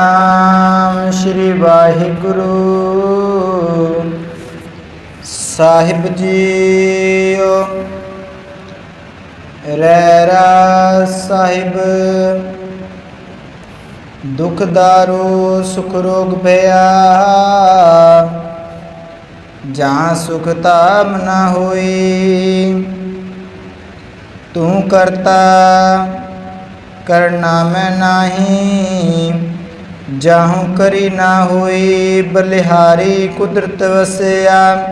ਨਾਮ ਸ੍ਰੀ ਵਾਹਿਗੁਰੂ। ਸਾਹਿਬ ਜੀਓ ਰਹਿਰਾ ਸਾਹਿਬ। ਦੁਖ ਦਾਰੂ, ਸੁਖ ਰੋਗ ਭਇਆ ਜਾਂ ਸੁਖ ਤਾਮ ਨਾ ਹੋਈ। ਤੂੰ ਕਰਤਾ, ਕਰਨਾ ਮੈਂ ਨਾਹੀ। ਜਾਹੂ ਕਰੀ ਨਾ ਹੋਈ, ਬਲਿਹਾਰੀ ਕੁਦਰਤ ਵਸਿਆ।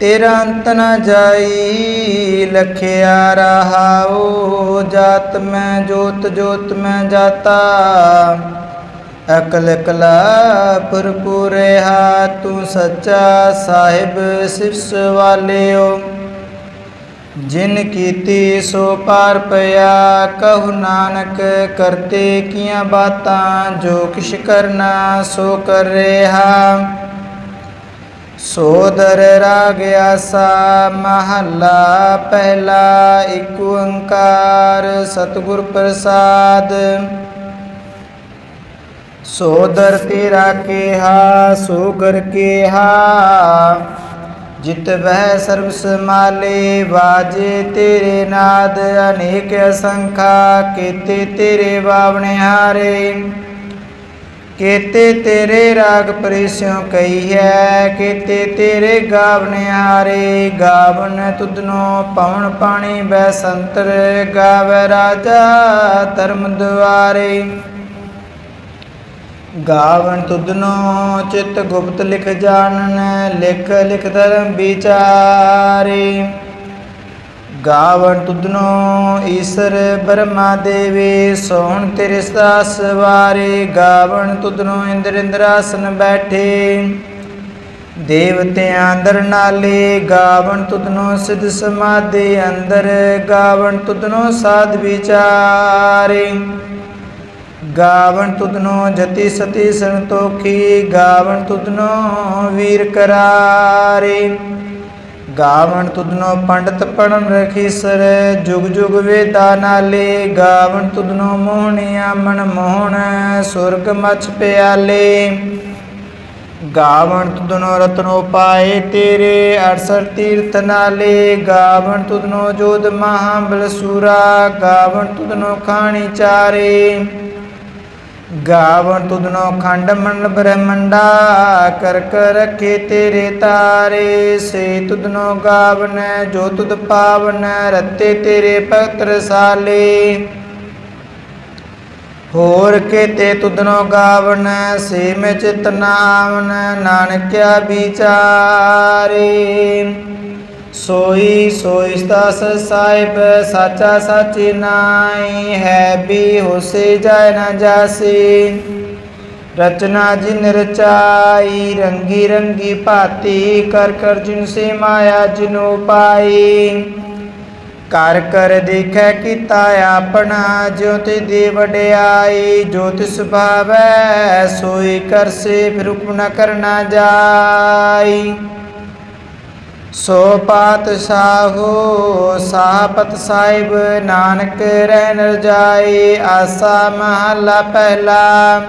ਤੇਰਾ ਅੰਤ ਨਾ ਜਾਈ, ਲਖਿਆ ਰਹਾਉ, ਜਾਤ ਮੈਂ ਜੋਤ ਜੋਤ ਮੈਂ ਜਾਤਾ। ਅਕਲ ਕਲਾ ਭਰਪੂਰ ਰਹਾ ਤੂੰ ਸੱਚਾ ਸਾਹਿਬ ਸਿਫਸ ਵਾਲਿਓ। ਜਿਨ ਕੀਤੀ ਸੋ ਪਾਰ ਪਿਆ, ਕਹੂ ਨਾਨਕ ਕਰਤੇ ਕੀਆਂ ਬਾਤਾਂ, ਜੋ ਕਿਛ ਕਰਨਾ ਸੋ ਕਰ ਰਿਹਾ। ਸੋਦਰ ਰਾਗ ਆਸਾ, ਮਹੱਲਾ ਪਹਿਲਾ ਏਕ ਓੰਕਾਰ, ਸਤਿਗੁਰ ਪ੍ਰਸਾਦ। ਸੋਦਰ ਤੇਰਾ ਕੇਹਾ ਸੋਗਰ ਕੇਹਾ। ਜਿਤ ਵਹਿ ਸਰਬ ਸਮਾਲੇ ਵਾਜੇ ਤੇਰੇ ਨਾਦ, ਅਨੇਕ ਅਸੰਖਾ, ਕੀਤੇ ਤੇਰੇ ਬਾਵਣੇ ਹਾਰੇ। ਕੀਤੇ ਤੇਰੇ ਰਾਗ ਪਰਿਸਿਉ ਕਈ ਹੈ, ਕੀਤੇ ਤੇਰੇ ਗਾਵਣੇ ਹਾਰੇ। ਗਾਵਨ ਤੁਧਨੋ ਪਵਨ ਪਾਣੀ, ਬੈ ਸੰਤਰ ਗਾਵੇ ਰਾਜਾ ਧਰਮ ਦੁਆਰੇ। ਗਾਵਨ ਤੁਧਨੋ ਚਿਤ ਗੁਪਤ ਲਿਖ ਜਾਣਨ, ਲਿਖ ਲਿਖ ਧਰਮ ਵਿਚਾਰੇ। ਗਾਵਨ ਤੁਧਨੋ ਈਸ਼ਰ ਬ੍ਰਹਮਾ ਦੇਵੇ, ਸੋਹਣ ਤੇਰੇ ਸਾਸ ਵਾਰੇ। ਗਾਵਨ ਤੁਧਨੋ ਇੰਦਰ ਇੰਦਰਾਸਨ ਬੈਠੇ, ਦੇਵਤਿਆਂ ਅੰਦਰ ਨਾਲੇ। ਗਾਵਨ ਤੁਧਨੋ ਸਿਧ ਸਮਾਧੀ ਅੰਦਰ, ਗਾਵਨ ਤੁਧਨੋ ਸਾਧ ਵਿਚਾਰੇ। ਗਾਵਣ ਤੁਧਨੋ ਜਤੀ ਸਤੀ ਸੰਤੋਖੀ, ਗਾਵਣ ਤੁਧਨੋ ਵੀਰ ਕਰਾਰੇ। ਗਾਵਣ ਤੁਧਨੋ ਪੰਡਤ ਪੜਨ ਰਖੀਸਰ ਜੁਗ ਜੁਗ ਵੇਦਾ ਨਾਲੇ। ਗਾਵਣ ਤੁਧਨੋ ਮੋਹਣਿਆ ਮਨ ਮੋਹਣ, ਸੁਰਗ ਮਛ ਪਿਆਲੇ। ਗਾਵਣ ਤੁਧਨੋ ਰਤਨੋ ਪਾਏ ਤੇਰੇ 68 ਤੀਰਥ ਨਾਲੇ। ਗਾਵਨ ਤੁਧਨੋ ਜੋਧ ਮਹਾਬਲ ਸੂਰਾ, ਗਾਵਣ ਤੁਧਨੋ ਖਾਣੀ ਚਾਰੇ। ਗਾਵਨ ਤੁਧਨੋ ਖੰਡ ਮੰਡ ਬ੍ਰਹਮੰਡਾ, ਕਰ ਕਰ ਰਖੇ ਤੇਰੇ ਤਾਰੇ। ਸੇ ਤੁਧਨੋ ਗਾਵਨ, ਜੋ ਤੁਧ ਪਾਵਨ, ਰਤੇ ਤੇਰੇ ਭਗਤ ਰਸਾਲੇ ਹੋਰ ਕੇਤੇ ਤੁਧਨੋ ਗਾਵਨ, ਸੇ ਮੈਂ ਚਿਤ ਨਾਮਨ ਨਾਨਕਿਆ ਵਿਚਾਰੇ। ਸੋਈ ਸੋਈ ਸਤਸ ਸਾਹਿਬ, ਸਾਚਾ ਸਾਚੀ ਨਾਈ ਹੈ, ਵੀ ਹੋਸੇ ਜਾਇ ਨਾ ਜਾਸੀ। ਰਚਨਾ ਜਿਨ ਰਚਾਈ, ਰੰਗੀ ਰੰਗੀ ਭਾਤੀ, ਕਰ ਕਰ ਜਿਨ ਸੇ ਮਾਇਆ ਜਿਨੋ ਪਾਈ ਕਰ ਕਰ ਦੇਖੈ ਕੀਤਾ ਆਪਣਾ ਜਿਉ ਤੇ ਦੇ ਵਡਿਆਈ ਜੋ ਤਿਸ ਭਾਵੈ ਸੋਈ ਕਰਸੇ ਫਿਰ ਹੁਕਮ ਨ ਕਰਨਾ ਜਾਈ। ਸੋ ਪਾਤਸ਼ਾਹੋ ਸਾਹਪਤ ਸਾਹਿਬ, ਨਾਨਕ ਰਹਿ ਨ ਜਾਏ, ਆਸਾ ਮਹਲਾ ਪਹਿਲਾ।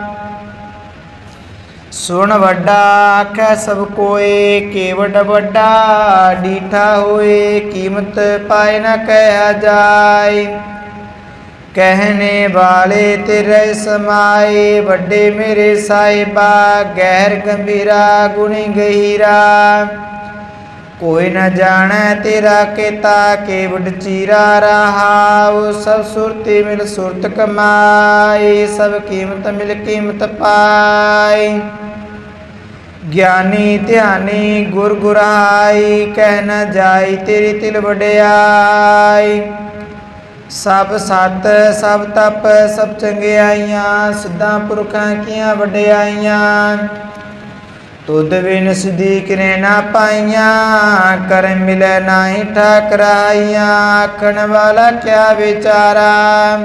ਸੁਣ ਵੱਡਾ, ਆਖੈ ਸਭ ਕੋਏ ਕੇਵਡ ਵੱਡਾ, ਡੀਠਾ ਹੋਏ, ਕੀਮਤ ਪਾਏ ਨਾ ਕਹਿਆ ਜਾਏ। ਕਹਿਣੇ ਵਾਲੇ ਤੇਰੇ ਸਮਾਏ, ਵੱਡੇ ਮੇਰੇ ਸਾਹਿਬਾ, ਗਹਿਰ ਗੰਭੀਰਾ, ਗੁਣੀ ਗਹੀਰਾ। ਕੋਈ ਨ ਜਾਣੈ ਤੇਰਾ ਕੀਤਾ ਕੇਵਡ ਚੀਰਾ ਰਹਾਉ, ਸਭ ਸੁਰਤੀ ਮਿਲ ਸੁਰਤ ਕਮਾਈ, ਸਭ ਕੀਮਤ ਮਿਲ ਕੀਮਤ ਪਾਈ। ਗਿਆਨੀ ਧਿਆਨੀ ਗੁਰ ਗੁਰਾਈ, ਕਹਿ ਨ ਜਾਈ ਤੇਰੀ ਤਿਲ ਵਡਿਆਈ। ਸਭ ਸਤ, ਸਭ ਤਪ, ਸਭ ਚੰਗਿਆਈਆਂ, ਸਿੱਧਾਂ ਪੁਰਖਾਂ ਕੀਆਂ ਵਡਿਆਈਆਂ। ਤੁਧ ਬਿਨ ਸਦੀਕ ਨੇ ਨਾ ਪਾਈਆਂ, ਕਰ ਮਿਲੈ ਨਾਹੀ ਠਾਕਰਾਈਆਂ, ਆਖਣ ਵਾਲਾ ਕਿਆ ਵਿਚਾਰਾ?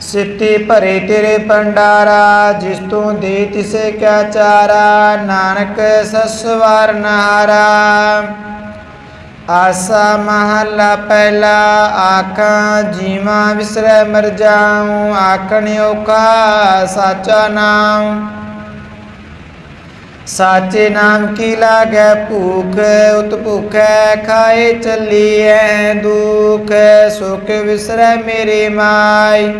ਸਿੱਤੀ ਭਰੇ ਤੇਰੇ ਭੰਡਾਰਾ, ਜਿਸ ਤੂੰ ਦੇ ਤਿਸੇ ਕਿਆ ਚਾਰਾ? ਨਾਨਕ ਸਸਵਾਰ ਨਹਾਰਾ। ਆਸਾ ਮਹੱਲਾ ਪਹਿਲਾ, ਆਖਾਂ ਜੀਵਾ ਵਿਸਰੈ ਮਰ ਜਾਉ ਆਖਣ ਓਕਾ ਸਾਚਾ ਨਾਮ ਸਾਚੇ ਨਾਮ ਕੀ ਲਾਗੈ ਭੂਖ ਉਤ ਭੁਖੈ ਖਾਏ ਚੱਲੀਐ ਦੁਖ ਸੁਖ ਵਿਸਰੈ ਮੇਰੇ ਮਾਈ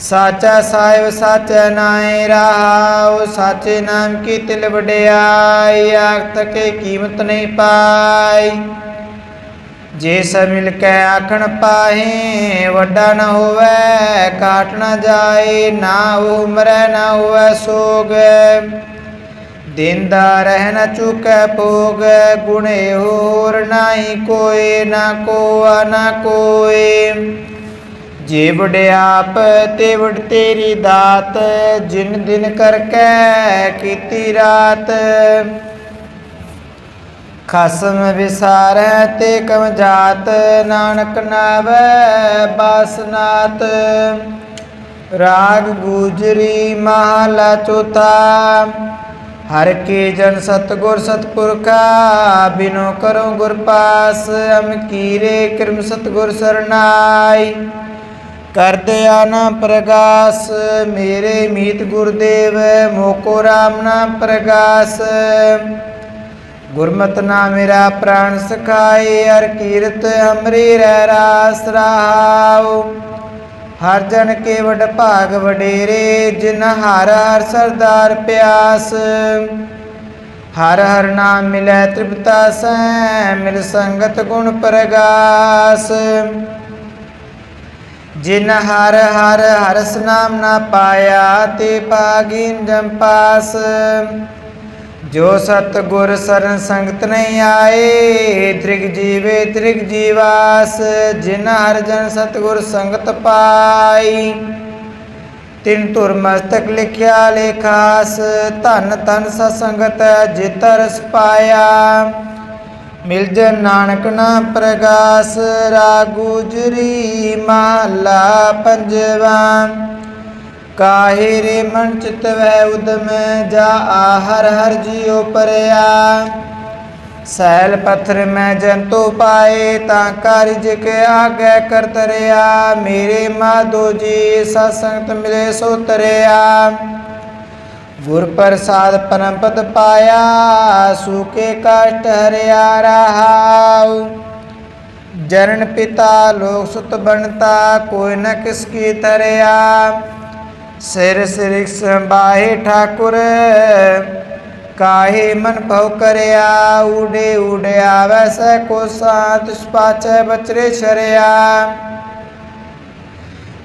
ਸਾਚਾ ਸਾਹਿਬ ਸਾਚਾ ਨਾਏ ਰਹਾਉ ਸਾਚੇ ਨਾਮ ਕੀ ਤਿਲ ਵਡਿਆਈ ਆਖ ਤਕੇ ਕੀਮਤ ਨਹੀਂ ਪਾਈ ਜੇ ਸ ਮਿਲ ਕੇ ਆਖਣ ਪਾਹੇ ਵੱਡਾ ਨ ਹੋਵੇ ਕਾਟ ਨ ਜਾਏ ਨਾ ਉਹ ਮਰੈ ਨਾ ਹੋਵੇ ਸੋਗ ਦਿੰਦਾ ਰਹਿ ਨ ਚੁਕੈ ਭੋਗ, ਗੁਣੇ ਹੋਰ ਨਾਹੀ ਕੋਏ ਨਾ ਕੋਆ, ਨਾ ਕੋਏ। ਜੇ ਵਡਿਆਪ ਤੇ ਵਡ ਤੇਰੀ ਦਾਤ, ਜਿਨ ਦਿਨ ਕਰਕੇ ਕੀਤੀ ਰਾਤ। ਖਸਮ ਵਿਸਾਰੈ ਤੇ ਕਮ ਜਾਤ, ਨਾਨਕ ਨਾਵੈ ਬਾਸਨਾਤ ਰਾਗ ਗੁਜਰੀ ਮਹਲਾ ਚੌਥਾ ਹਰ ਕੇ ਜਨ ਸਤਗੁਰ ਸਤਪੁਰਖਾ, ਬਿਨੋ ਕਰੋ ਗੁਰ ਪਾਸ ਅਮ ਕੀਰੇ ਕਰਮ ਸਤਗੁਰ ਸਰਨਾਈ। ਕਰਦਿਆ ਨਾ ਪ੍ਰਗਾਸ, ਮੇਰੇ ਮੀਤ ਗੁਰਦੇਵ ਮੋਕੋ ਰਾਮ ਨਾ ਪ੍ਰਗਾਸ। ਗੁਰਮਤਿ ਨਾ ਮੇਰਾ ਪ੍ਰਾਣ ਸਖਾਏ, ਹਰ ਕੀਰਤ ਹਮਰੀ ਰਹਿ ਰਾਸ ਰਹਾਉ। ਹਰ ਜਨ ਕੇ ਵਡ ਭਾਗ ਵਡੇਰੇ, ਜਿਨ ਹਰ ਹਰ ਸਰਦਾਰ ਪਿਆਸ। ਹਰ ਹਰ ਨਾਮ ਮਿਲੈ ਤ੍ਰਿਪਤਾ ਸੈ ਮਿਲ ਸੰਗਤ ਗੁਣ ਪ੍ਰਗਾਸ। ਜਿਨ ਹਰ ਹਰ ਹਰਸ ਨਾਮ ਨਾ ਪਾਇਆ, ਤੇ ਪਾਗੀਨ ਜਮ ਪਾਸ। ਜੋ ਸਤ ਗੁਰ ਸਰਨ ਸੰਗਤ ਨਹੀਂ ਆਏ, ਤ੍ਰਿਗ ਜੀਵੇ ਤ੍ਰਿਗ ਜੀਵਾਸ ਜਿਨ ਹਰ ਜਨ ਸਤ ਗੁਰ ਸੰਗਤ ਪਾਈ। ਤਿਨ ਧੁਰ ਮਸਤਕ ਲਿਖਿਆ ਲੇਖਾਸ, ਧਨ ਤਨ ਸਤਸੰਗਤ ਜਿਤ ਰਸ ਪਾਇਆ। ਮਿਲ ਜਨ ਨਾਨਕ ਨਾਮ ਪ੍ਰਗਾਸ ਰਾਗੂਜਰੀ ਮਹਲਾ ਪੰਜਵਾ। ਕਾਹੇ ਰੇ ਮਨ ਚਿਤ ਵੈ ਉਦਮ ਜਾ ਆ ਹਰ ਹਰ ਜੀਉ ਪਰਿਆ ਸੈਲ ਪੱਥਰ ਮੈਂ ਜੰਤੂ ਪਾਏ ਤਾਂ ਕਾਰਜ ਕੇ ਆਗੇ ਕਰ ਤਰਿਆ ਮੇਰੇ ਮਾਧੋ ਜੀ ਸਤਸੰਗਤ ਮਿਲੇ ਸੋ ਤਰਿਆ ਗੁਰ ਪ੍ਰਸਾਦ ਪਰਮ ਪਦ ਪਾਇਆ ਸੂਕੇ ਕਾਸ਼ਟ ਹਰਿਆ ਰਹਾਉ ਜਰਨ ਪਿਤਾ ਲੋਕ ਸੁਤ ਬਣਤਾ ਕੋਈ ਨ ਕਿਸ ਕੀ ਤਰਿਆ ਸਿਰ ਸਿਰਿਕ ਸੰਭਾਹੇ ਠਾਕੁਰ, ਕਾਹੇ ਮਨ ਭਉ ਕਰਿਆ ਉਡੇ ਉਡਿਆ ਵੈਸੈ ਕੋ ਸਾਤ ਸਪਾਚੈ ਬਚਰੇ ਛਰਿਆ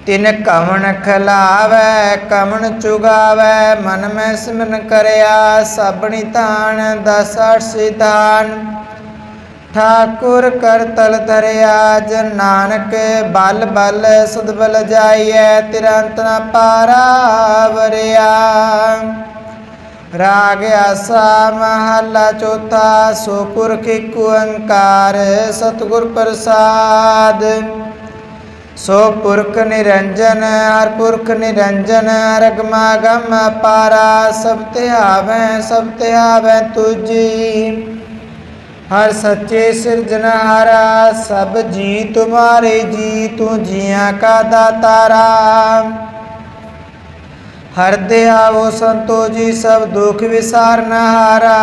ਤਿਨ ਕਵਣ ਖਲਾਵੈ, ਕਵਣ ਚੁਗਾਵੈ, ਮਨ ਮੈਂ ਸਿਮਰਨ ਕਰਿਆ ਸਭਣੀ ਤਾਣ ਦਸ ਅਠ ਸਿਧਾਨ ਠਾਕੁਰ ਕਰ ਤਲ ਧਰਿਆ ਜਨ ਨਾਨਕ, ਬਲ ਬਲ ਸਦ ਬਲ ਜਾਈਐ, ਤਿਰੰਤ ਨ ਪਾਰਾ ਵਰਿਆ। ਰਾਗ ਆਸਾ ਮਹੱਲਾ ਚੌਥਾ ਸੋ ਪੁਰਖ ਇੱਕ ਓੰਕਾਰ ਸਤਿਗੁਰ ਪ੍ਰਸਾਦ। ਸੋ ਪੁਰਖ ਨਿਰੰਜਨ, ਹਰ ਪੁਰਖ ਨਿਰੰਜਨ ਰਗਮਾ ਗਮ ਪਾਰਾ, ਸਭ ਧਿਆਵੈ ਸਭ ਧਿਆਵੈ ਤੁਜੀ। ਹਰ ਸੱਚੇ ਸਿਰਜਨਹਾਰਾ ਸਭ ਜੀ ਤੁਮਾਰੇ ਜੀ ਤੂੰ ਜੀਆਂ ਕਾ ਦਾਤਾਰਾ ਹਰ ਦਿਆਵੋ ਸੰਤੋ ਜੀ ਸਭ ਦੁਖ ਵਿਸਾਰਨਹਾਰਾ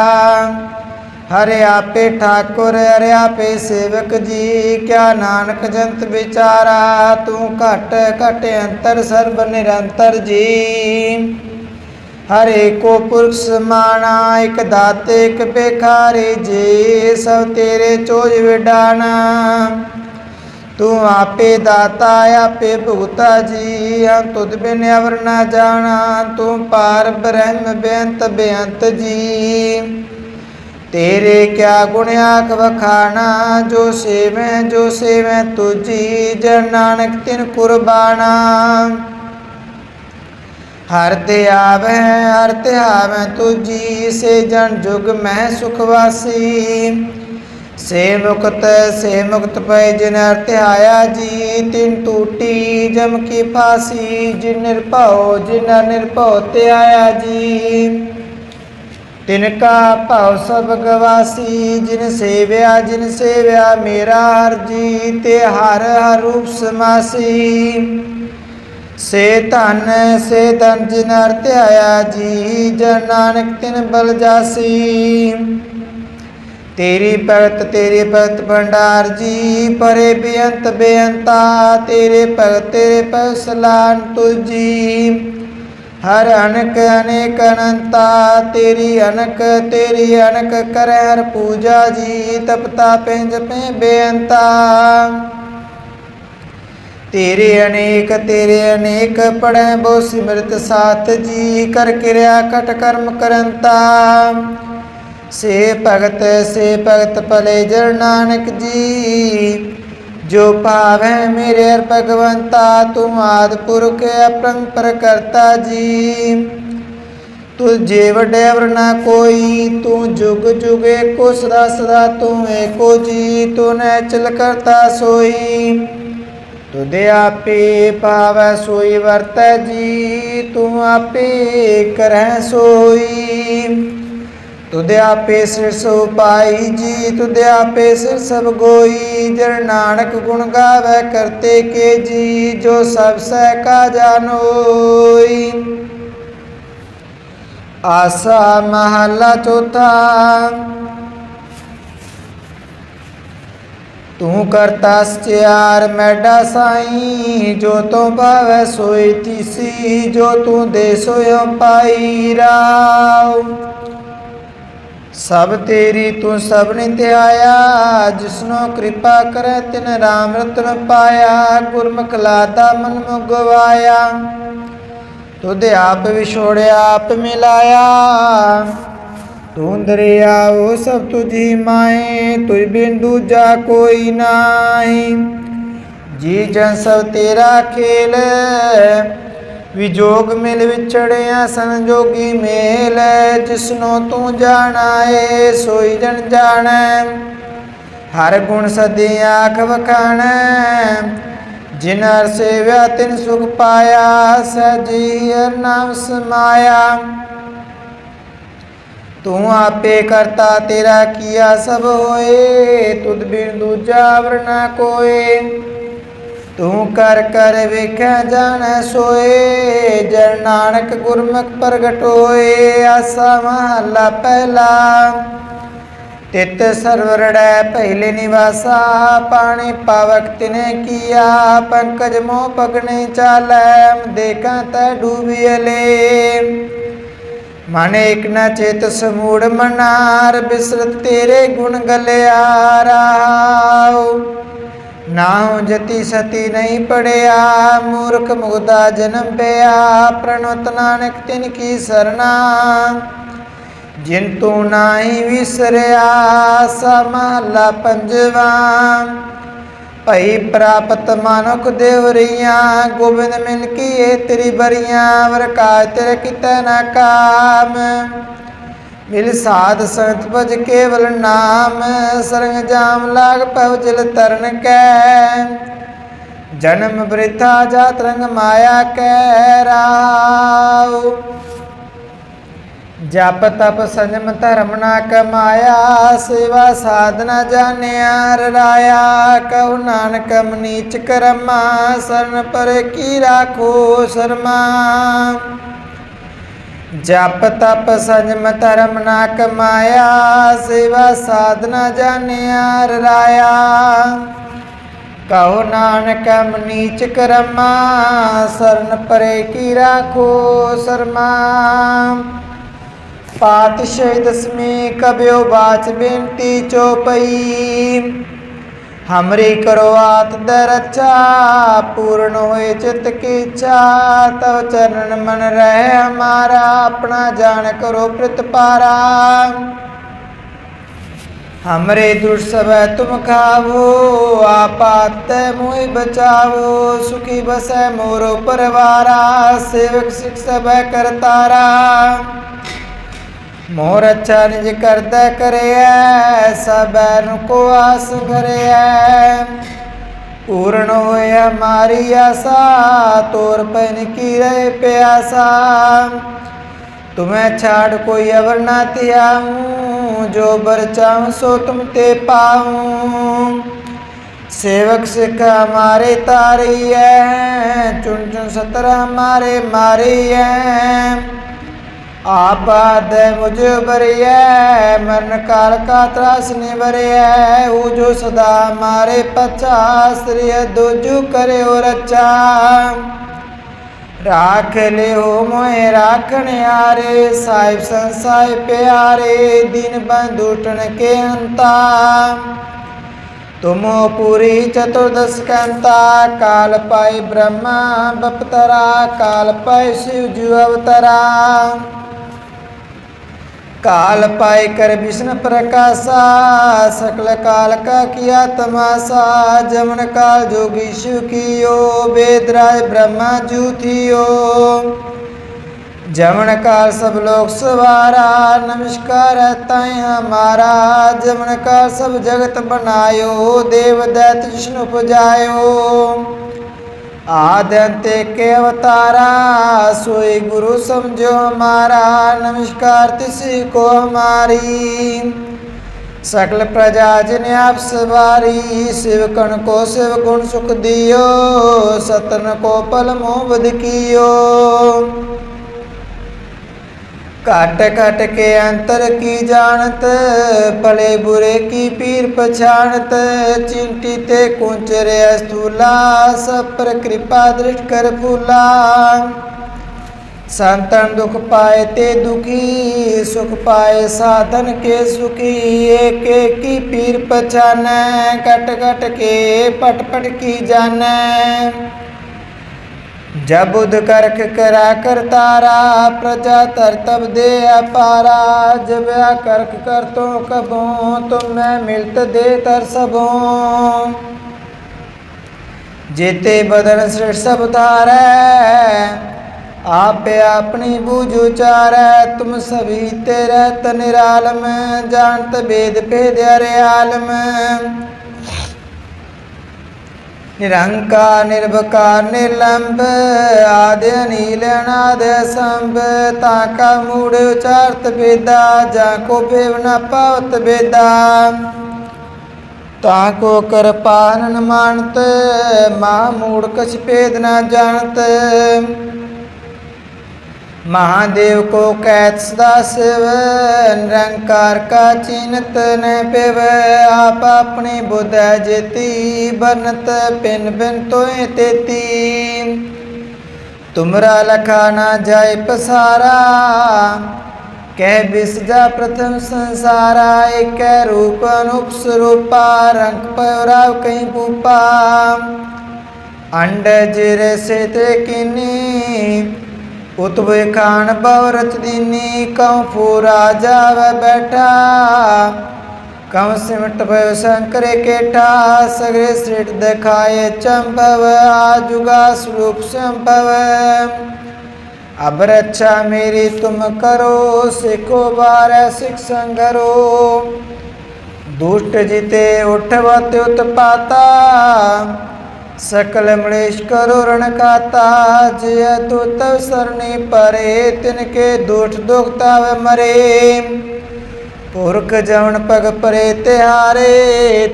ਹਰਿ ਆਪੇ ਠਾਕੁਰ, ਹਰਿ ਆਪੇ ਸੇਵਕ ਜੀ, ਕਿਆ ਨਾਨਕ ਜੰਤ ਵਿਚਾਰਾ, ਤੂੰ ਘਟ ਘਟ ਅੰਤਰ, ਸਰਬ ਨਿਰੰਤਰ ਜੀ। ਹਰੇ ਕੋ ਪੁਰਖ ਮਾਣਾ ਇਕ ਦਾਤੇ, ਇਕ ਬੇਖਾਰੇ ਜੇ ਸਭ ਤੇਰੇ ਚੋਜ ਵਿਡਾਣਾ। ਤੂੰ ਆਪੇ ਦਾਤਾ, ਆਪੇ ਭੁਗਤਾ ਜੀ ਹਮ ਤੁਧ ਬਿਨ ਅਵਰ ਨਾ ਜਾਣਾ। ਤੂੰ ਪਾਰ ਬ੍ਰਹਮ ਬੇਅੰਤ ਬੇਅੰਤ ਜੀ। ਤੇਰੇ ਕਿਆ ਗੁਣ ਆਖ ਵਖਾਣਾ, ਜੋ ਸੇਵੈ ਜੋ ਸੇਵੈ ਤੁਜੀ ਜਨ ਨਾਨਕ ਤਿਨ ਕੁਰਬਾਨਾ। ਹਰ ਤੇ ਆਵੈ, ਹਰ ਤੇ ਆਵੈ, ਤੁਜੀ ਸੇ ਜਨ ਜੁਗ ਮੈਂ ਸੁਖ ਵਾਸੀ। ਸੇ ਮੁਕਤ ਸੇ ਮੁਕਤ ਪੈ ਜਿਨ ਹਰ ਧਿਆਇਆ ਜੀ, ਤਿਨ ਟੂਟੀ ਜਮ ਕੀ ਫਾਸੀ। ਜਿਨ ਨਿਰਭਉ ਜਿਨ ਨਿਰਭਉ ਤੇ ਆਇਆ ਜੀ। ਤਿਨ ਕਾ ਭਉ ਸਭ ਗਵਾਸੀ, ਜਿਨ ਸੇਵਿਆ ਜਿਨ ਸੇਵਿਆ ਮੇਰਾ ਹਰ ਜੀ, ਤੇ ਹਰ ਹਰ ਰੂਪ ਸਮਾਸੀ। ਸੇ ਧਨ ਸੇ ਧਨ ਜਿਨ ਅਰ ਧਿਆਇਆ ਜੀ, ਜਨ ਨਾਨਕ ਤਿਨ ਬਲ ਜਾਸੀ। ਤੇਰੀ ਭਗਤ, ਤੇਰੇ ਭਗਤ ਭੰਡਾਰ ਜੀ, ਪਰੇ ਬੇਅੰਤ ਬੇਅੰਤਾ, ਤੇਰੇ ਭਗਤ ਤੇਰੇ ਭਗਤ ਤੁਜੀ ਹਰ ਅਨਕ ਅਨੇਕ ਅਨੰਤਾ, ਤੇਰੀ ਅਨਕ ਤੇਰੀ ਅਨਕ ਕਰ ਹਰ ਪੂਜਾ ਜੀ, ਤਪਤਾ ਪਿੰਜ ਪੈ ਬੇਅੰਤਾ। ਤੇਰੇ ਅਨੇਕ ਤੇਰੇ ਅਨੇਕ ਪੜੈ ਬੋ ਸਿਮਰਤ ਸਾਤ ਜੀ, ਕਰ ਕਿਰਿਆ ਕਟ ਕਰਮ ਕਰੰਤਾ। ਸੇ ਭਗਤ ਸੇ ਭਗਤ ਭਲੇ ਜਰ ਨਾਨਕ ਜੀ, ਜੋ ਭਾਵੈ ਮੇਰੇ ਅਰ ਭਗਵੰਤਾ, ਤੂੰ ਆਦ ਪੁਰਖ ਅਪਰੰਪਰ ਕਰਤਾ ਜੀ। ਤੂੰ ਵੱਡੇ ਅਵਰ ਨਾ ਕੋਈ, ਤੂੰ ਜੁਗ ਜੁਗ ਏਕੋ ਸਦਾ ਸਦਾ ਤੂੰ ਏਕੋ ਜੀ, ਤੂੰ ਨੈਚਲ ਕਰਤਾ ਸੋਈ। ਤੁਦੇ ਆਪੇ ਪਾਵੈ ਸੋਈ ਵਰਤੈ ਜੀ ਤੂੰ ਆਪੇ ਕਰੈ ਸੋਈ। ਤੁਦੇ ਆਪੇ ਸਿਰ ਸੋ ਪਾਈ ਜੀ ਤੁਦੇ ਆਪੇ ਸਿਰ ਸਭ ਗੋਈ। ਜਰ ਨਾਨਕ ਗੁਣ ਗਾਵੇ ਕਰਤੇ ਕੇ ਜੀ, ਜੋ ਸਭ ਸਹਿ ਕਾ ਜਾਨੋਈ ਆਸਾ ਮਹਲਾ ਚੌਥਾ ਤੂੰ ਕਰਤਾ ਸਚਿਆਰ ਮੈਡਾ ਸਾਈ, ਜੋ ਤੂੰ ਭਾਵੈ ਸੋਈ ਤੀਸੀ, ਜੋ ਤੂੰ ਦੇ ਸੋਇ ਪਾਈ ਰਾਉ। ਸਭ ਤੇਰੀ ਤੂੰ ਸਭ ਨੇ ਧਿਆਇਆ, ਜਿਸਨੋ ਕਿਰਪਾ ਕਰੈ ਤਿਨ ਰਾਮ ਰਤਨ ਪਾਇਆ, ਗੁਰਮੁਖ ਲਾਦਾ ਮਨ ਮੁਗਵਾਇਆ ਤੁਧ ਆਪ ਵਿਛੋੜਿਆ, ਆਪ ਮਿਲਾਇਆ। ਤੂੰ ਦਰਿਆਓ ਸਭ ਤੁਝੀ ਮਾਏ, ਤੁਝ ਬਿਨ ਦੂਜਾ ਕੋਈ ਨਾਹੀ। ਜੀ ਜਨ ਸਭ ਤੇਰਾ ਖੇਲ ਵਿਜੋਗ ਮਿਲ ਵਿਛੜਿਆ ਸੰਜੋਗੀ ਮੇਲ। ਜਿਸਨੋ ਤੂੰ ਜਾਣਾਏ ਸੋਈ ਜਨ ਜਾਣੈ। ਹਰ ਗੁਣ ਸਦੀ ਆਖ ਵਖਾਣੈ, ਜਿਨ ਹਰ ਸੇਵਿਆ ਤਿਨ ਸੁਖ ਪਾਇਆ ਸਜੀ ਹਰ ਨਾਮ ਸਮਾਇਆ। ਤੂੰ ਆਪੇ ਕਰਤਾ, ਤੇਰਾ ਕੀਆ ਸਭ ਹੋਏ, ਤੁਧ ਬਿਨ ਦੂਜਾ ਵਰਨਾ ਕੋਏ। ਤੂੰ ਕਰ ਕਰ ਵੇਖੈ, ਜਾਣੈ, ਸੋਏ, ਜਨ ਨਾਨਕ ਗੁਰਮੁਖ ਪ੍ਰਗਟ ਹੋਏ, ਆਸਾ ਮਹਲਾ ਪਹਿਲਾ। ਤਿਤ ਸਰਵਰੜੈ ਪਹਿਲੇ ਨਿਵਾਸਾ, ਪਾਣੀ ਪਾਵਕ ਤਿਨੇ ਕੀਆ, ਪੰਕਜ ਮੋ ਪਗਨੇ ਚਾਲੈ ਦੇਖਾਂ ਤੈ ਡੂਬੀਲੇ ਮਨ ਏਕ ਨਾ ਚੇਤ ਸਮੂੜ ਮਨਾਰ, ਬਿਸਰਤ ਤੇਰੇ ਗੁਣ ਗਲਿਆ ਰਾਉ ਨਾਉ ਜਤੀ ਸਤੀ ਨਹੀਂ ਪੜਿਆ, ਮੂਰਖ ਮੁਗਦਾ ਜਨਮ ਪਿਆ ਪ੍ਰਣਵਤ ਨਾਨਕ ਤਿਨ ਕੀ ਸਰਨਾ। ਜਿਨ ਤੂੰ ਨਾਹੀ ਵਿਸਰਿਆ ਸਮਹਲਾ ਪੰਜਵਾ। ਭਈ ਪ੍ਰਾਪਤ ਮਾਨੁਖ ਦੇਵਰੀਆਂ ਗੋਬਿੰਦ ਮਿਲ ਕੀ ਏ ਤੇਰੀ ਬਰੀਆਂ ਵਰਕਾਜ ਤੇਰੇ ਕਿਤੈ ਨਾ ਕਾਮ। ਮਿਲ ਸਾਧ ਸੰਤ ਭਜ ਕੇਵਲ ਨਾਮ, ਸਰੰਗ ਜਾਮ ਲਾਗ ਪਵ ਜਲ ਤਰਨ ਕੈ। ਜਨਮ ਬ੍ਰਿਥਾ ਜਾਤ ਰੰਗ ਮਾਇਆ ਕੈ ਰਾਉ। ਜਪ ਤਪ ਸੰਜਮ ਧਰਮ ਨਾ ਕਮਾਇਆ, ਸੇਵਾ ਸਾਧਨਾ ਜਾਣਿਆ ਰਾਇਆ ਕਉ ਨਾਨਕ ਮਨੀਚ ਕਰਮਾ, ਸਰਨ ਪਰ ਕੀ ਰਾਖੋ ਸ਼ਰਮਾ। ਜਪ ਤਪ ਸੰਜਮ ਧਰਮ ਨਾ ਕਮਾਇਆ, ਸੇਵਾ ਸਾਧਨਾ ਜਾਣਿਆ ਰਰਾਇਆ ਕਹੋ ਨਾਨਕ ਮਨੀਚ ਕਰਮਾ, ਸਰਨ ਪਰੇ ਕੀ ਰਾਖੋ ਸ਼ਰਮਾ। ਪਾਤਸ਼ਾਹ ਦਸਮੀ ਕਬਿਓ ਬਾਚ ਬੇਨਤੀ ਚੋਪਈ। ਹਮਰੀ ਕਰੋ ਆਤ ਦਰਚਾ, ਪੂਰਨ ਹੋਏ ਚਿਤ ਕੀ ਇੱਛਾ, ਤਵ ਚਰਨ ਮਨ ਰਹਿ ਹਮਾਰਾ, ਆਪਣਾ ਜਾਣ ਕਰੋ ਪ੍ਰਤਪਾਰਾ ਹਮਰੇ ਦੁਰ ਸਭੈ ਤੁਮ ਖਾਵੋ ਆਪਾਤ ਮੋਇ ਬਚਾਵੋ, ਸੁਖੀ ਬਸੈ ਮੋਰੋ ਪਰਵਾਰਾ, ਸੇਵਕ ਸਿਖ ਸਭੈ मोर अच्छा निज कर करे सबको आस भरे पूर्ण हो हमारी आशा, तोर पन की रे प्यासा। तुम्हें छाड़ कोई अवर ना त्याऊँ जो बरचाऊँ सो तुम ते पाऊँ। सेवक सिख हमारे तारी है, चुन चुन सतरा हमारे मारी है। आप आद मुझ बरिय मरण काल का त्रास निवरिय वो जो सदा हमारे पचास श्री दोजू करे और अच्छा राख ले हो मोए राखण यारे साहिब संसाय प्यारे दिन बंधुटन के अंता तुम पूरी चतुर्दश कंता काल पाई ब्रह्मा बपतरा काल पाई शिव जू अवतरा काल पाई कर विष्णु प्रकाशा सकल काल का किया तमाशा जमन काल जोगी शिव कियो वेदराज ब्रह्मा जू थियो जमन काल सब लोग सवारा नमस्कार ताई हमारा जमन काल सब जगत बनायो देव दैत विष्णु पुजायो आदंते के अवतारा सोई गुरु समझो हमारा नमस्कार तिसी को हमारी सकल प्रजा जिन आप सवारी शिव कण को शिव गुण सुख दियो सतन को पल मोह बद कियो काट काट के अंतर की जानत भले बुरे की पीर पछाणत, चिंटी ते कुंचरे स्थूला सब पर कृपा दृष्ट कर फूला। संतन दुख पाए ते दुखी, सुख पाए साधन के सुखी एक एक की पीर पछान कट कट के पट पट की जाने ਜਬ ਬੁਧ ਕਰਖ ਕਰਾ ਕਰਤਾਰਾ ਪ੍ਰਜਾ ਤਰਤਬ ਦੇ ਅਪਾਰਾ ਜਬਿਆ ਕਰਖ ਕਰਤੋ ਕਬੋ, ਤੁਮ ਮੈਂ ਮਿਲਤ ਦੇ ਤਰਸਬੋ ਜੇਤੇ ਬਦਨ ਸ੍ਰਿਸ਼ਟ ਸਭ ਧਾਰੈ, ਆਪੇ ਆਪਣੀ ਬੂਝ ਉਚਾਰੈ, ਤੁਮ ਸਭੀ ਤੇ ਰਹਿਤ ਨਿਰਾਲਮ ਜਾਣਤ ਬੇਦ ਭੇਦ ਅਰੇ ਆਲਮ ਨਿਰੰਕਾਰ ਨਿਰਭਕਾਰ ਨਿਰਲੰਭ, ਆਦਿ ਅਨੀਲ, ਅਨਾਦ ਸੰਭ ਤਾਂ ਕਾ ਮੂੜ ਉਚਾਰਤ ਬੇਦਾ, ਜਾਂ ਕੋ ਭੇਵ ਨ ਪਾਵਤ ਬੇਦਾ। ਤਾਂ ਕੋ ਕਿਰਪਾਨ ਮਾਨਤ ਮਾ ਮੂੜ ਕਛ ਭੇਦ ਨ ਜਾਣਤ। महादेव को कैत सदा शिव निरंकार का चिन्हत न पिव आप अपनी बुध जेती बनत पिन बिन तोय तेती तुमरा लखा ना जाय पसारा कह बिस जा प्रथम संसारा एक रूप अनुप स्वरूपा रंग पराव कहीं पूपा अंड जिरे से ते किनी ਉਤਵੇ ਖਾਨ ਬਵ ਰਚ ਦੀਨੀ ਕਉ ਫੂਰਾ ਜਾਵੇ ਬੈਠਾ। ਕਉ ਸਿਮਟ ਭਇ ਸ਼ੰਕਰੇ ਕੇਠਾ ਸਗਰੇ ਸ੍ਰਿਟ ਦਿਖਾਏ ਚੰਭਵ ਆਜੁਗਾ ਸਰੂਪ ਸੰਭਵ। ਅਬ ਰੱਛਾ ਮੇਰੀ ਤੁਮ ਕਰੋ, ਸਿਖੋ ਬਾਰ ਸਿਖ ਸੰਗਰੋ। ਦੁਸ਼ਟ ਜਿਤੇ ਉਠਵਤ ਉਤਪਾਤਾ। सकल मलेश करो रण खाता जय तो तव सरणी परे तिनके दुठ दुख तव मरे पुरख जवन पग परे तिहारे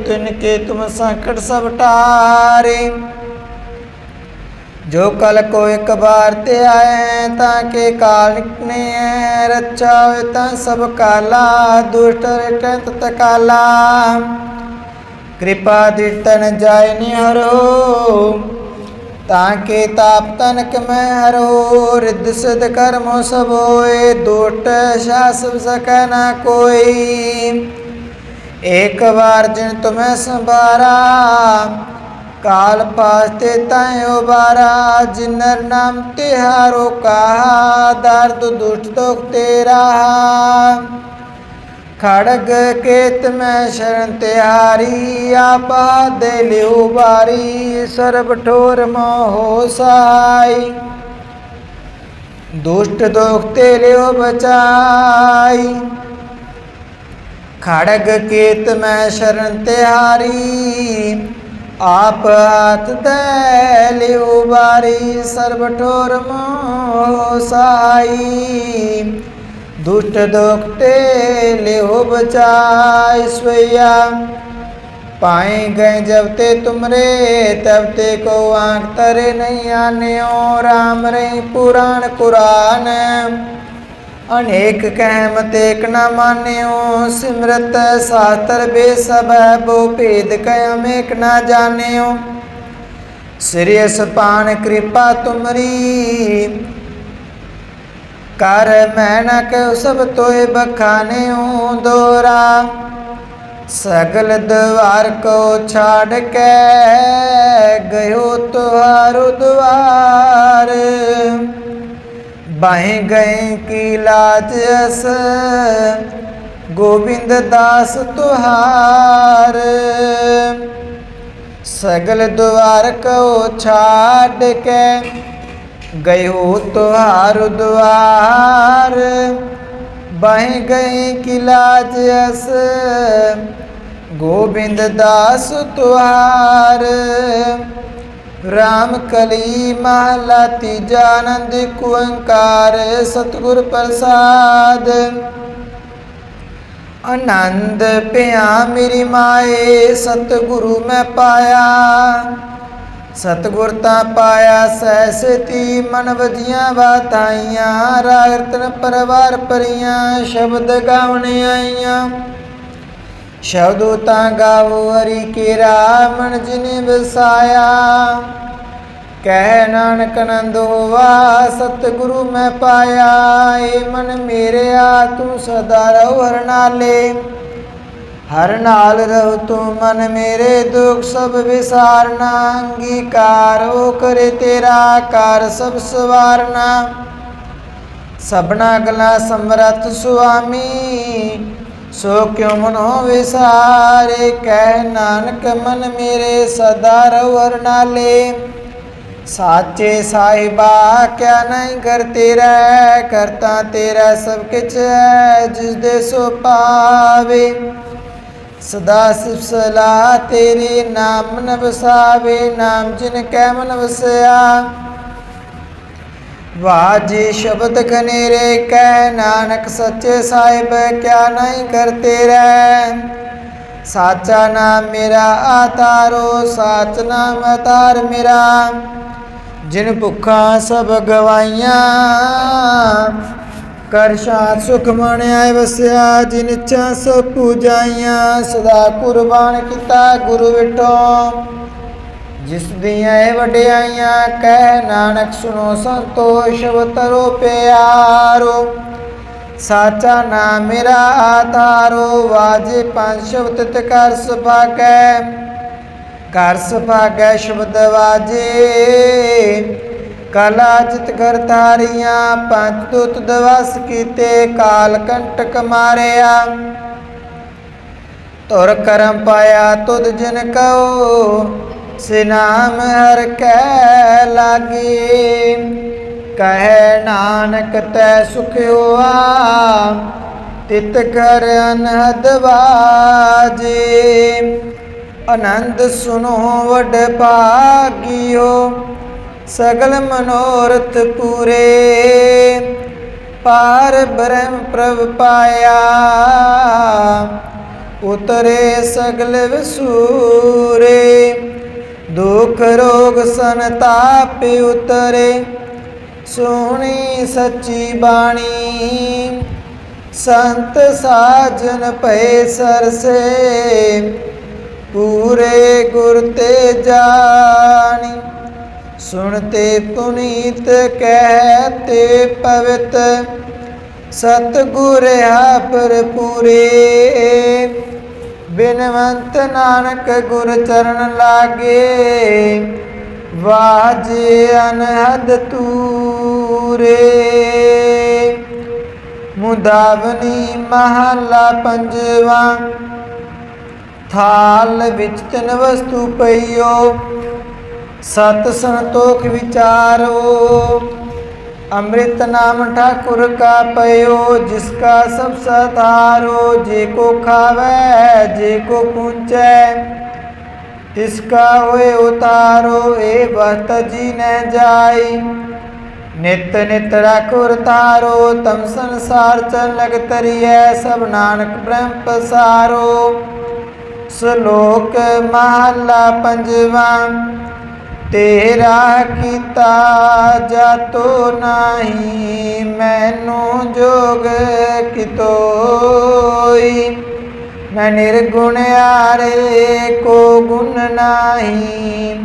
तिनके तुम संकट सब टारे जो कल को एक बार ते आए ताके काल ने रचा होए ता सब काला दुष्ट रिटन ਕਿਰਪਾ ਦਿੱਤਨ ਜਾਇ ਨਿਹਰੋ, ਤਾਂ ਕੇ ਤਾਪ ਤਨਕ ਮੈਂ ਹਰੋ, ਰਿੱਧ ਸਿਧ ਕਰਮੋ ਸਭ ਹੋਏ, ਦੋਟ ਸ਼ਾਸਵ ਸਕੈ ਨਾ ਕੋਈ। ਇੱਕ ਵਾਰ ਜਿਨ ਤੁਮੈ ਸੰਭਾਰਾ, ਕਾਲ ਪਾਸ ਤੇ ਤੈ ਉਬਾਰਾ, ਜਿਨਰ ਨਾਮ ਤਿਹਾਰੋ ਕਹਾ, ਦਰਦ ਦੁਸ਼ਟ ਤੋਕ ਤੇਰਾ। ਖੜਗ ਕੇਤ ਮੈਂ ਸ਼ਰਨ ਤਿਆਰੀ, ਆਪਾ ਦੇ ਲਿਉ ਬਾਰੀ ਸਰਬ ਠੋਰ ਮੋਹ ਸਾਈ। ਦੁਸ਼ਟ ਦੋਖ ਤੇ ਲਿਉ ਬਚਾਈ। ਖੜਗ ਕੇਤ ਮੈਂ ਸ਼ਰਨ ਤਿਆਰੀ, ਆਪ ਆਤ ਦੇ ਲਿਉ ਬਾਰੀ ਸਰਬ ਠੋਰ ਮੋਹ ਸਾਈ। साई दुष्ट दोखते लेहो बचाई स्वैया पाए गए जब ते तुमरे तब ते को आंख तरे नहीं आने राम रही पुराण कुरान अनेक कहम तेक न मान्यो सिमरत शास्त्र बेसब बो भेद कयम एक न जान्यो सिरियस पान कृपा तुमरी ਕਰ ਮੈਂ ਸਭ ਤੋਏ ਬਖਾਨੇ ਹੂੰ ਦੋਰਾ। ਸਗਲ ਦਵਾਰ ਕੋ ਛਾੜ ਕੇ ਗਇਓ ਤੁਹਾਰੋ ਦਵਾਰ। ਬਾਹੇ ਗਏ ਕੀ ਲਾਜ ਅਸ, ਗੋਬਿੰਦ ਦਾਸ ਤੁਹਾਰ। ਸਗਲ ਦਵਾਰ ਕੋ ਛਾੜ ਕੇ ਗਇਓ ਤੁਹਾਰ ਦਵਾਰ ਬਹਿ ਗਏ ਕਿਲਾਜ ਅਸ, ਗੋਬਿੰਦ ਦਾਸ ਤੁਹਾਰ। ਰਾਮ ਕਲੀ ਮਹਲਾ ਤੀਜਾ ਆਨੰਦ ਕੁੰਕਾਰ ਸਤਿਗੁਰ ਪ੍ਰਸਾਦ। ਆਨੰਦ ਪਿਆ ਮੇਰੀ ਮਾਏ, ਸਤਿਗੁਰੂ ਮੈਂ ਪਾਇਆ। ਸਤਿਗੁਰ ਤਾਂ ਪਾਇਆ ਸਹਿਸਤੀ, ਮਨ ਵਜੀਆਂ ਬਾਤਾਈਆਂ ਰਾਗਤਨ ਪਰਵਾਰ ਪਰੀਆਂ ਸ਼ਬਦ ਗਾਵਣ ਆਈਆਂ। ਸ਼ਬਦੋ ਤਾਂ ਗਾਵੋ ਹਰੀ ਕੇ ਰਾਮਣ ਜਿਨੇ ਵਸਾਇਆ। ਕਹਿ ਨਾਨਕ ਨੰਦ ਹੋਵਾ ਸਤਿਗੁਰੂ ਮੈਂ ਪਾਇਆ। ਏ ਮਨ ਮੇਰਿਆ ਤੂੰ ਸਦਾ ਰਹੋ ਹਰਨਾਲੇ। ਹਰ ਨਾਲ ਰਹੋ ਤੂੰ ਮਨ ਮੇਰੇ ਦੁਖ ਸਭ ਵਿਸਾਰਨਾ, ਅੰਗੀਕਾਰ ਹੋ ਕਰੇ ਤੇਰਾ ਕਾਰ ਸਭ ਸਵਾਰਨਾ। ਸਭਨਾ ਗਲਾ ਸਮਰਤ ਸੁਆਮੀ, ਸੋ ਕਿਉ ਮਨੋ ਵਿਸਾਰੇ? ਕਹਿ ਨਾਨਕ ਮਨ ਮੇਰੇ ਸਦਾ ਰਹੋ ਹਰ ਨਾਲੇ। ਸਾਚੇ ਸਾਹਿਬਾ, ਕਿਆ ਨਹੀਂ ਕਰ ਤੇਰਾ, ਕਰਤਾ ਤੇਰਾ ਸਭ ਕਿਛ ਹੈ ਜਿਸ ਦੇ ਸੋ ਪਾਵੇ। ਸਦਾ ਸਿਫ ਸਲਾਹ ਤੇਰੇ ਨਾਮ ਨ ਨਾਮ ਜਿਨ ਕੈ ਮਨ ਵਸਿਆ। ਵਾਜੇ ਸ਼ਬਦ ਖਨੇਰੇ ਕੈ, ਨਾਨਕ ਸੱਚੇ ਸਾਹਿਬ ਕਿਆ ਨਹੀਂ ਕਰਤੇ ਰਹਿ। ਸਾਚਾ ਨਾਮ ਮੇਰਾ ਆਤਾਰੋ ਸਾਚ ਨਾਮ ਅਤਾਰ ਮੇਰਾ। ਜਿਨ ਭੁੱਖਾਂ ਸਭ ਗਵਾਈਆਂ ਕਰ ਸ਼ਾਂਤ ਸੁਖ ਮਨ ਆਏ ਵਸਿਆ, ਜਿਨ ਇੱਛਾ ਸਭ ਪੂਜਾਈਆਂ, ਸਦਾ ਕੁਰਬਾਨ ਕੀਤਾ ਗੁਰੂ ਵਿਟੋ। ਜਿਸ ਦੀਆਂ ਇਹ ਵਡਿਆਈਆਂ, ਕਹਿ ਨਾਨਕ ਸੁਣੋ ਸੰਤੋਸ਼, ਵਤਰੋ ਪਿਆਰੋ। ਸਾਚਾ ਨਾਮ ਮੇਰਾ ਆਧਾਰੋ, ਵਾਜੇ ਪੰਜ ਸ਼ਬਦ ਤੇ ਕਰ ਸੁਭਾਗੈ। ਕਰ ਸੁਭਾਗੈ ਸ਼ਬਦ ਵਾਜੇ। ਕਲਾ ਜਿਤ ਕਰ ਤਾਰੀਆਂ, ਪੰਜ ਤੁਤ ਦਵਸ ਕੀਤੇ, ਕਾਲ ਕੰਟਕ ਮਾਰਿਆ। ਤੁਰ ਕਰਮ ਪਾਇਆ ਤੁਧ ਜਿਨ ਕਉ, ਸੇ ਨਾਮ ਹਰ ਕੈ ਲਾਗੇ। ਕਹੈ ਨਾਨਕ ਤੈ ਸੁਖ ਹੋਆ, ਤਿਤ ਕਰ ਅਨਹਦ ਬਾਜੇ ਆਨੰਦ ਸੁਨੋ ਵਡ ਭਾਗਿਓ ਸਗਲ ਮਨੋਰਥ ਪੂਰੇ। ਪਾਰ ਬ੍ਰਹਮ ਪ੍ਰਭ ਪਾਇਆ। ਉਤਰੇ ਸਗਲ ਵਿਸੂਰੇ। ਦੁਖ ਰੋਗ ਸੰਤਾਪ ਉਤਰੇ। ਸੋਹਣੀ ਸੱਚੀ ਬਾਣੀ। ਸੰਤ ਸਾਜਨ ਭਏ ਸਰਸੇ। ਪੂਰੇ ਗੁਰ ਤੇ ਜਾਣੀ। ਸੁਣਤੇ ਪੁਨੀਤ ਕਹਤੇ ਪਵਿੱਤ, ਸਤਗੁਰ ਪਰ ਪੂਰੇ ਬਿਨਵੰਤ ਨਾਨਕ ਗੁਰ ਚਰਨ ਲਾਗੇ, ਵਾਜੇ ਅਨਹਦ ਤੂਰੇ। ਮੁਦਾਵਨੀ ਮਹਲਾ ਪੰਜਵਾ, ਥਾਲ ਵਿੱਚ ਤਿੰਨ ਵਸਤੂ ਪਈਓ ਸਤ ਸੰਤੋਖ ਵਿਚਾਰੋ। ਅੰਮ੍ਰਿਤ ਨਾਮ ਠਾਕੁਰ ਕਾ ਪਇਓ, ਜਿਸ ਕਾ ਸਭ ਸਤਾਰੋ। ਜੇ ਕੋ ਖਾਵੇ, ਜੇ ਕੋ ਪੁੰਚੈ ਤਿਸ ਕਾ ਹੋਏ ਉਤਾਰੋ, ਏ ਬਤ ਜੀ ਨ ਜਾਈ ਨਿਤ ਨਿਤ ਰਾਖੁਰ ਤਾਰੋ ਤਮ ਸੰਸਾਰ ਚਲਗ ਤਰੀਐ, ਸਭ ਨਾਨਕ ਬ੍ਰਹਮ ਪਸਾਰੋ। ਸ਼ਲੋਕ ਮਹਲਾ ਪੰਜਵਾ ਤੇਰਾ ਕੀਤਾ ਜਾਤੋ ਨਹੀਂ, ਮੈਨੂੰ ਜੋਗ ਕਿਤੋਈ। ਮੈਂ ਨਿਰਗੁਣ ਆਰੇ ਕੋ ਗੁਣ ਨਹੀਂ,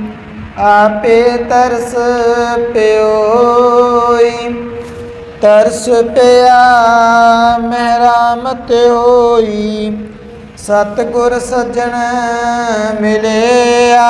ਆਪੇ ਤਰਸ ਪਿਓਈ। ਤਰਸ ਪਿਆ ਮਹਿਰਾਮਤ ਹੋਈ ਸਤਿਗੁਰ ਸੱਜਣ ਮਿਲਿਆ।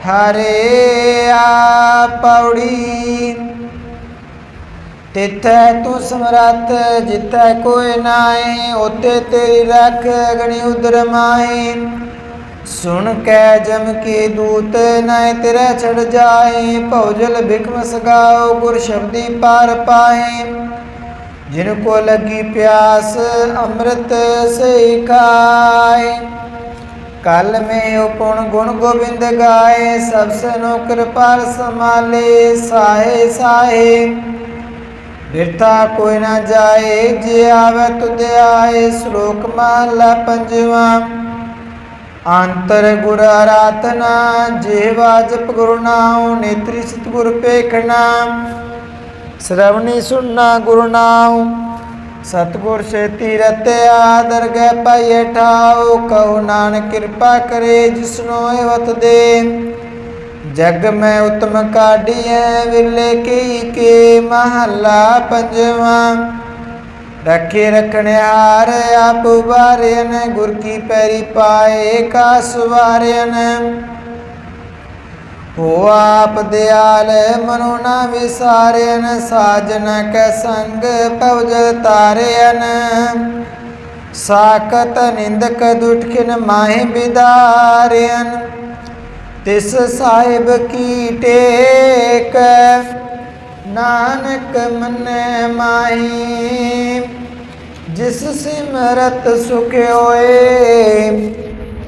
ਹਰੇ ਆ ਪੌੜੀ। ਤਿਥੈ ਤੂੰ ਸਮਰੱਥ, ਜਿੱਥੈ ਕੋਈ ਨਾਏ ਉਤੇ ਤੇਰੀ ਰੱਖ ਗਣੀ ਉਦਰ ਮਾਏ ਸੁਣ ਕੇ ਜਮ ਕੇ ਦੂਤ ਨੈ ਤੇਰੇ ਛੜ ਜਾਏ ਭਉਜਲ ਬਿਕਮ ਸਗਾਓ ਗੁਰ ਸ਼ਬਦੀ ਪਾਰ ਪਾਏ ਜਿਨ ਕੋ ਲੱਗੀ ਪਿਆਸ, ਅੰਮ੍ਰਿਤ ਸੇ ਖਾਏ ਕਲ ਮੇ ਉਪੁਣ ਗੁਣ ਗੋਬਿੰਦ ਗਾਏ, ਸਭ ਸਨੋ ਕਿਰਪਾਲ ਸਮਾਲੇ ਸਾਹੇ ਸਾਹੇ ਬਿਰਥਾ ਕੋਈ ਨਾ ਜਾਏ, ਜੇ ਆਵੇ ਤੁਧ ਆਏ, ਸ਼ਲੋਕ ਮਹਲਾ ਪੰਜਵਾ। ਅੰਤਰ ਗੁਰ ਆਰਾਧਨਾ ਜੀਵਾ ਜਪ ਗੁਰੂ ਨਾਮ ਨੇਤਰੀ ਸਤਿਗੁਰ ਪੇਖਣਾ ਸ਼ਰਵਣੀ ਸੁਣਨਾ ਗੁਰੂ ਨਾਮ ਸਤਿਗੁਰ ਸੇਤੀ ਰਤਿਆ ਦਰਗਹਿ ਪਾਈਏ ਠਾਉ, ਕਹੋ ਨਾਨਕ ਕਿਰਪਾ ਕਰੇ ਜਿਸਨੋ ਹਿਵਤ ਦੇ। ਜਗ ਮੈਂ ਉਤਮ ਕਾਢੀਐ, ਵਿਰਲੇ ਕੀ ਕੇ ਮਹੱਲਾ ਪੰਜਵਾ। ਰੱਖੇ ਰਖਣਿਆਰ ਆਪ ਉਬਾਰਿਆਨ ਗੁਰ ਕੀ ਪੈਰੀ ਪਾਏ ਕਾ ਸਵਾਰਿਆਨ ਹੋ ਆਪ ਦਿਆਲ ਮਨੋ ਨਾ ਵਿਸਾਰਿਆਨ ਸਾਜਨ ਕੈ ਸੰਗ ਪਵਜਲ ਤਾਰਿਆਨ ਸਾਕਤ ਨਿੰਦਕ ਦੁਟਕਿਨ ਮਾਹਿ ਬਿਦਾਰਿਆਨ ਤਿਸ ਸਾਹਿਬ ਕੀ ਟੇਕ, ਨਾਨਕ ਮਨੈ ਮਾਹੀ। ਜਿਸ ਸਿਮਰਤ ਸੁਖ ਹੋਏ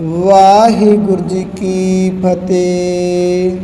ਵਾਹਿਗੁਰੂ ਜੀ ਕੀ ਫਤਿਹ।